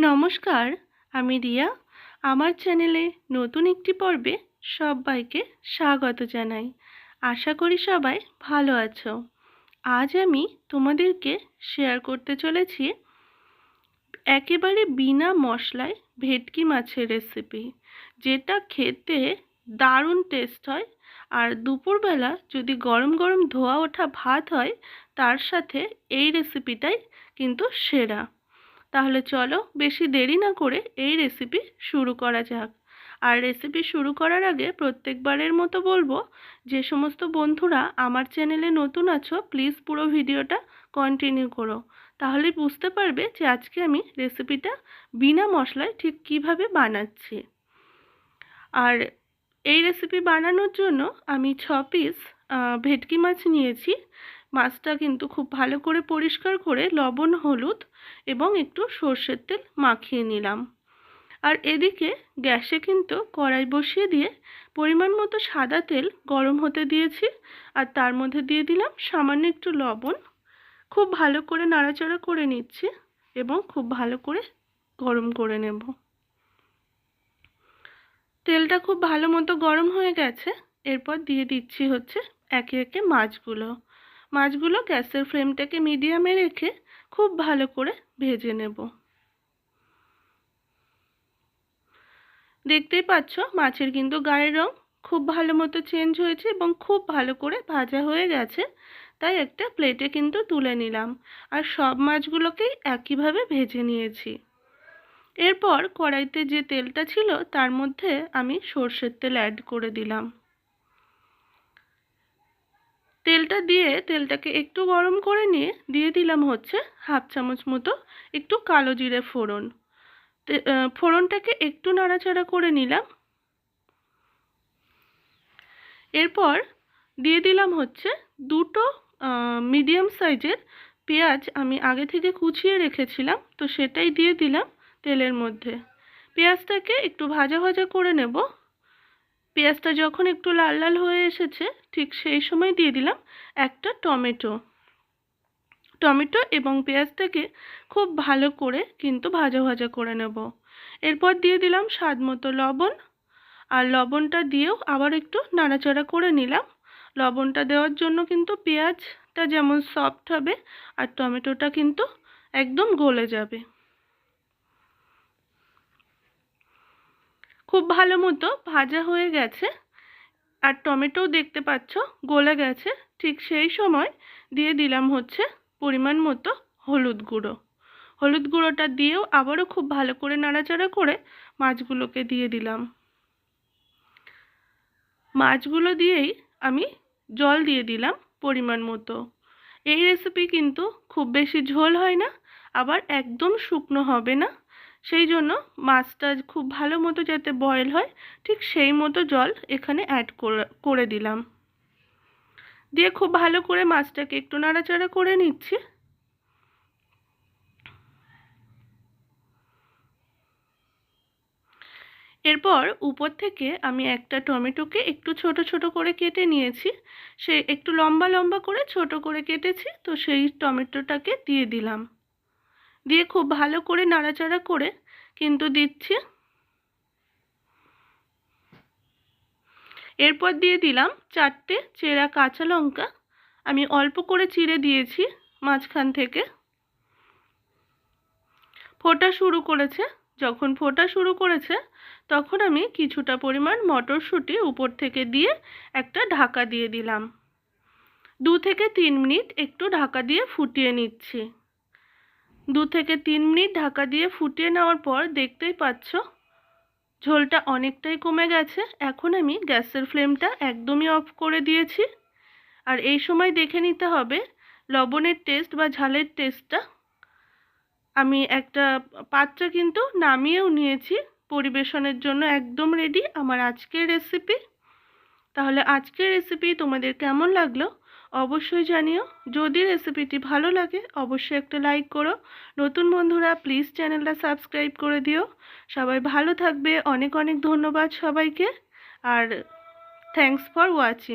নমস্কার, আমি রিয়া। আমার চ্যানেলে নতুন একটি পর্বে সবাইকে স্বাগত জানাই। আশা করি সবাই ভালো আছো। আজ আমি তোমাদেরকে শেয়ার করতে চলেছি একেবারে বিনা মশলায় ভেটকি মাছের রেসিপি যেটা খেতে দারুণ টেস্ট হয় আর দুপুরবেলা যদি গরম গরম ধোয়া ওঠা ভাত হয়, তার সাথে এই রেসিপিটাই কিন্তু সেরা। তাহলে চলো বেশি দেরি না করে এই রেসিপি শুরু করা যাক। আর রেসিপি শুরু করার আগে প্রত্যেকবারের মতো বলব, যে সমস্ত বন্ধুরা আমার চ্যানেলে নতুন আছো প্লিজ পুরো ভিডিওটা কন্টিনিউ করো। তাহলে বুঝতে পারবে যে আজকে আমি রেসিপিটা বিনা মশলায় ঠিক কীভাবে বানাচ্ছি। আর এই রেসিপি বানানোর জন্য আমি ছ পিস ভেটকি মাছ নিয়েছি। মাছটা কিন্তু খুব ভালো করে পরিষ্কার করে লবণ, হলুদ এবং একটু সর্ষের তেল মাখিয়ে নিলাম। আর এদিকে গ্যাসে কিন্তু কড়াই বসিয়ে দিয়ে পরিমাণ মতো সাদা তেল গরম হতে দিয়েছি আর তার মধ্যে দিয়ে দিলাম সামান্য একটু লবণ। খুব ভালো করে নাড়াচাড়া করে নিচ্ছি এবং খুব ভালো করে গরম করে নেব। তেলটা খুব ভালো মতো গরম হয়ে গেছে। এরপর দিয়ে দিচ্ছি হচ্ছে একে একে মাছগুলো। মাছগুলো গ্যাসের ফ্লেমটাকে মিডিয়ামে রেখে খুব ভালো করে ভেজে নেব। দেখতেই পাচ্ছ, মাছের কিন্তু গায়ের রং খুব ভালো মতো চেঞ্জ হয়েছে এবং খুব ভালো করে ভাজা হয়ে গেছে, তাই একটা প্লেটে কিন্তু তুলে নিলাম। আর সব মাছগুলোকেই একইভাবে ভেজে নিয়েছি। এরপর কড়াইতে যে তেলটা ছিল, তার মধ্যে আমি সর্ষের তেল অ্যাড করে দিলাম। তেলটা দিয়ে তেলটাকে একটু গরম করে নিয়ে দিয়ে দিলাম হচ্ছে হাফ চামচ মতো একটু কালো জিরে ফোড়ন। ফোড়নটাকে একটু নাড়াচাড়া করে নিলাম। এরপর দিয়ে দিলাম হচ্ছে দুটো মিডিয়াম সাইজের পেঁয়াজ আমি আগে থেকে কুচিয়ে রেখেছিলাম, তো সেটাই দিয়ে দিলাম তেলের মধ্যে। পেঁয়াজটাকে একটু ভাজা ভাজা করে নেব। পেঁয়াজটা যখন একটু লাল লাল হয়ে এসেছে, ঠিক সেই সময় দিয়ে দিলাম একটা টমেটো। টমেটো এবং পেঁয়াজটাকে খুব ভালো করে কিন্তু ভাজা ভাজা করে নেব। এরপর দিয়ে দিলাম স্বাদ মতো লবণ। আর লবণটা দিয়েও আবার একটু নাড়াচাড়া করে নিলাম। লবণটা দেওয়ার জন্য কিন্তু পেঁয়াজটা যেমন সফট হবে, আর টমেটোটা কিন্তু একদম গলে যাবে। খুব ভালো মতো ভাজা হয়ে গেছে। আর টমেটোও দেখতে পাচ্ছ, গলে গেছে। ঠিক সেই সময় দিয়ে দিলাম হচ্ছে পরিমাণ মতো হলুদ গুঁড়ো। হলুদ গুঁড়োটা দিয়েও আবারও খুব ভালো করে নাড়াচাড়া করে মাছগুলোকে দিয়ে দিলাম। মাছগুলো দিয়েই আমি জল দিয়ে দিলাম পরিমাণ মতো। এই রেসিপি কিন্তু খুব বেশি ঝোল হয় না, আবার একদম শুকনো হবে না। সেই জন্য মাছটা খুব ভালো মতো যাতে বয়েল হয়, ঠিক সেই মতো জল এখানে অ্যাড করে দিলাম। দিয়ে খুব ভালো করে মাছটাকে একটু নাড়াচাড়া করে নিচ্ছি। এরপর উপর থেকে আমি একটা টমেটোকে একটু ছোট ছোট করে কেটে নিয়েছি। সে একটু লম্বা লম্বা করে ছোট করে কেটেছি, তো সেই টমেটোটাকে দিয়ে দিলাম। দিয়ে খুব ভালো করে নাড়াচাড়া করে কিন্তু দিচ্ছি। এরপর দিয়ে দিলাম চারটে চেরা কাঁচা লঙ্কা। আমি অল্প করে চিড়ে দিয়েছি মাঝখান থেকে। ফোটা শুরু করেছে। যখন ফোটা শুরু করেছে, তখন আমি কিছুটা পরিমাণ মটরশুঁটি উপর থেকে দিয়ে একটা ঢাকা দিয়ে দিলাম। দু থেকে তিন মিনিট একটু ঢাকা দিয়ে ফুটিয়ে নিচ্ছি। দু থেকে তিন মিনিট ঢাকা দিয়ে ফুটিয়ে নেওয়ার পর দেখতেই পাচ্ছ, ঝোলটা অনেকটাই কমে গেছে। এখন আমি গ্যাসের ফ্লেমটা একদমই অফ করে দিয়েছি। আর এই সময় দেখে নিতে হবে, লবণের টেস্ট বা ঝালের টেস্টটা। আমি একটা পাত্রে কিন্তু নামিয়েও নিয়েছি, পরিবেশনের জন্য একদম রেডি আমার আজকের রেসিপি তাহলে আজকের রেসিপি তোমাদের কেমন লাগল? অবশ্যই জানিও। যদি রেসিপিটি ভালো লাগে, অবশ্যই একটা লাইক করো। নতুন বন্ধুরা প্লিজ চ্যানেলটা সাবস্ক্রাইব করে দিও। সবাই ভালো থাকবে। অনেক অনেক ধন্যবাদ সবাইকে। আর থ্যাংকস ফর ওয়াচিং